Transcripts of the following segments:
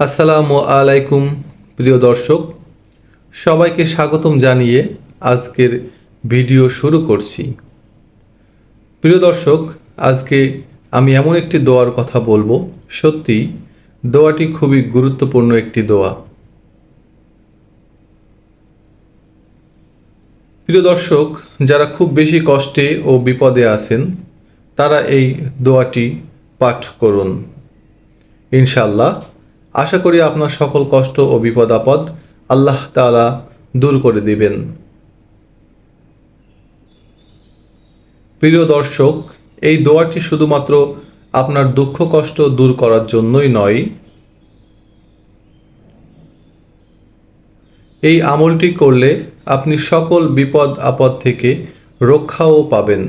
আসসালামু আলাইকুম, প্রিয় দর্শক। সবাইকে স্বাগতম জানিয়ে আজকের ভিডিও শুরু করছি। প্রিয় দর্শক, আজকে আমি এমন একটি দোয়ার কথা বলব। সত্যি, দোয়াটি খুবই গুরুত্বপূর্ণ একটি দোয়া। প্রিয় দর্শক, যারা খুব বেশি কষ্টে ও বিপদে আছেন, তারা এই দোয়াটি পাঠ করুন। ইনশাল্লাহ আশা করি আপনার সকল কষ্ট ও বিপদ আপদ আল্লাহ তালা দূর করে দিবেন। প্রিয় দর্শক, এই দোয়াটি শুধুমাত্র আপনার দুঃখ কষ্ট দূর করার জন্যই নয়, এই আমলটি করলে আপনি সকল বিপদ আপদ থেকে রক্ষাও পাবেন।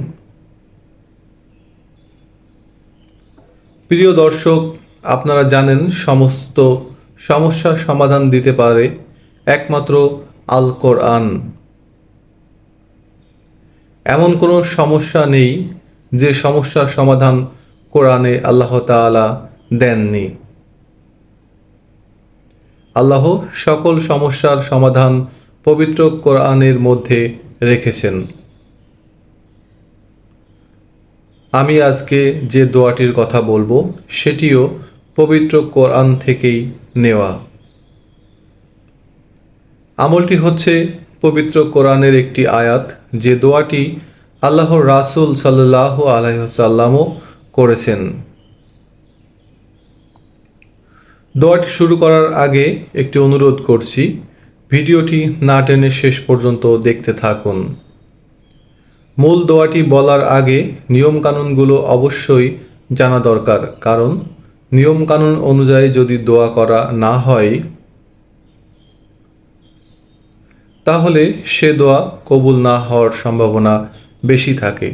প্রিয় দর্শক আপনারা জানেন সমস্ত সমস্যার সমাধান দিতে পারে একমাত্র আল কোরআন। এমন কোনো সমস্যা নেই যে সমস্যার সমাধান কোরআনে আল্লাহ তাআলা দেননি। আল্লাহ সকল সমস্যার সমাধান পবিত্র কোরআনের মধ্যে রেখেছেন। আমি আজকে যে দোয়াটির কথা বলব, সেটিও পবিত্র কোরআন থেকেই নেওয়া। আমলটি হচ্ছে পবিত্র কোরআনের একটি আয়াত, যে দোয়াটি আল্লাহর রাসুল সাল্লাহ আলাইসাল্লামও করেছেন। দোয়াটি শুরু করার আগে একটি অনুরোধ করছি, ভিডিওটি না টেনে শেষ পর্যন্ত দেখতে থাকুন। মূল দোয়াটি বলার আগে নিয়মকানুনগুলো অবশ্যই জানা দরকার, কারণ নিয়মকানুন অনুযায়ী যদি দোয়া করা না হয়, তাহলে সে দোয়া কবুল না হওয়ার সম্ভাবনা বেশি থাকে।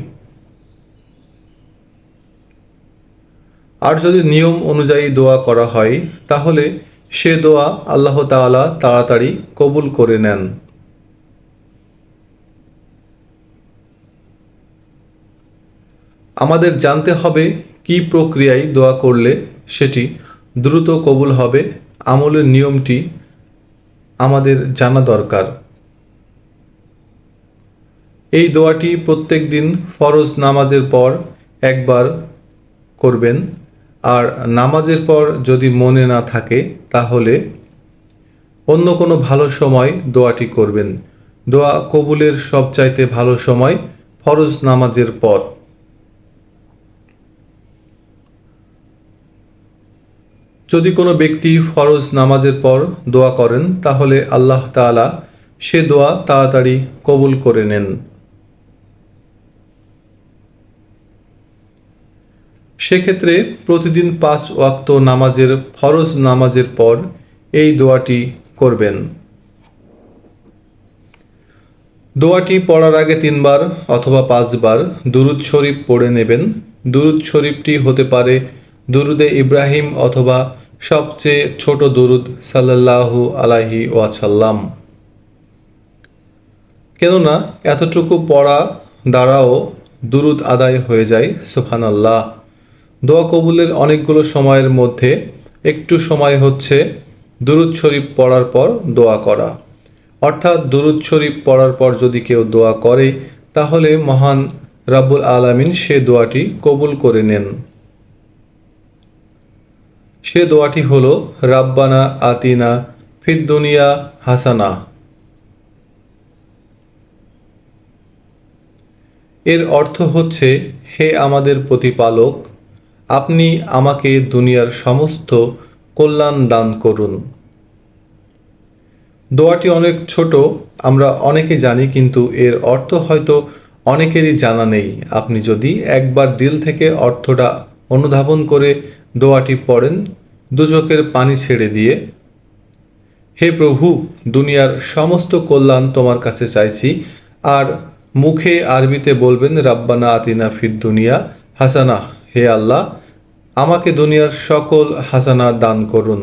আর যদি নিয়ম অনুযায়ী দোয়া করা হয়, তাহলে সে দোয়া আল্লাহ তাআলা তাড়াতাড়ি কবুল করে নেন। আমাদের জানতে হবে কি প্রক্রিয়ায় দোয়া করলে সেটি দ্রুত কবুল হবে। আমলের নিয়মটি আমাদের জানা দরকার। এই দোয়াটি প্রত্যেক দিন ফরজ নামাজের পর একবার করবেন। আর নামাজের পর যদি মনে না থাকে, তাহলে অন্য কোনো ভালো সময় দোয়াটি করবেন। দোয়া কবুলের সবচাইতে ভালো সময় ফরজ নামাজের পর। যদি কোনো ব্যক্তি ফরজ নামাজের পর দোয়া করেন, তাহলে আল্লাহ তাআলা সে দোয়া তাড়াতাড়ি কবুল করে নেন। সেক্ষেত্রে প্রতিদিন পাঁচ ওয়াক্ত নামাজের, ফরজ নামাজের পর এই দোয়াটি করবেন। দোয়াটি পড়ার আগে তিনবার অথবা পাঁচবার দুরুদ শরীফ পড়ে নেবেন। দুরুদ শরীফটি হতে পারে দুরুদে ইব্রাহিম অথবা সবচেয়ে ছোট দুরুদ সাল্লাল্লাহু আলাহি ওয়াসাল্লাম। কেননা, এতটুকু পড়া দ্বারাও দুরুদ আদায় হয়ে যায় সুফান আল্লাহ দোয়া কবুলের অনেকগুলো সময়ের মধ্যে একটু সময় হচ্ছে দুরুদ শরীফ পড়ার পর দোয়া করা। অর্থাৎ দুরুদ শরীফ পড়ার পর যদি কেউ দোয়া করে, তাহলে মহান রাব্বুল আলামিন সে দোয়াটি কবুল করে নেন। সে দোয়াটি হল, রাব্বানা আতিনা ফিদ্দুনিয়া হাসানা। এর অর্থ হচ্ছে, হে আমাদের প্রতিপালক, আপনি আমাকে দুনিয়ার সমস্ত কল্যাণ দান করুন। দোয়াটি অনেক ছোট, আমরা অনেকে জানি, কিন্তু এর অর্থ হয়তো অনেকেরই জানা নেই। আপনি যদি একবার দিল থেকে অর্থটা অনুধাবন করে দোয়াটি পড়েন দুচোখের পানি ছেড়ে দিয়ে, হে প্রভু, দুনিয়ার সমস্ত কল্যাণ তোমার কাছে চাইছি। আর মুখে আরবিতে বলবেন, রাব্বানা আতিনা ফির দুনিয়া হাসানা, হে আল্লাহ, আমাকে দুনিয়ার সকল হাসানা দান করুন।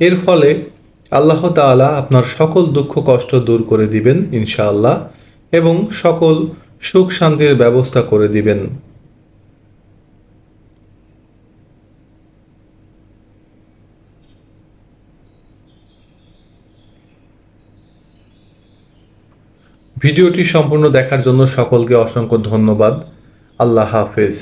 এর ফলে আল্লাহ তাআলা আপনার সকল দুঃখ কষ্ট দূর করে দিবেন ইনশাআল্লাহ এবং সকল সুখ শান্তির ব্যবস্থা করে দিবেন। ভিডিওটি সম্পূর্ণ দেখার জন্য সকলকে অসংখ্য ধন্যবাদ। আল্লাহ হাফেজ।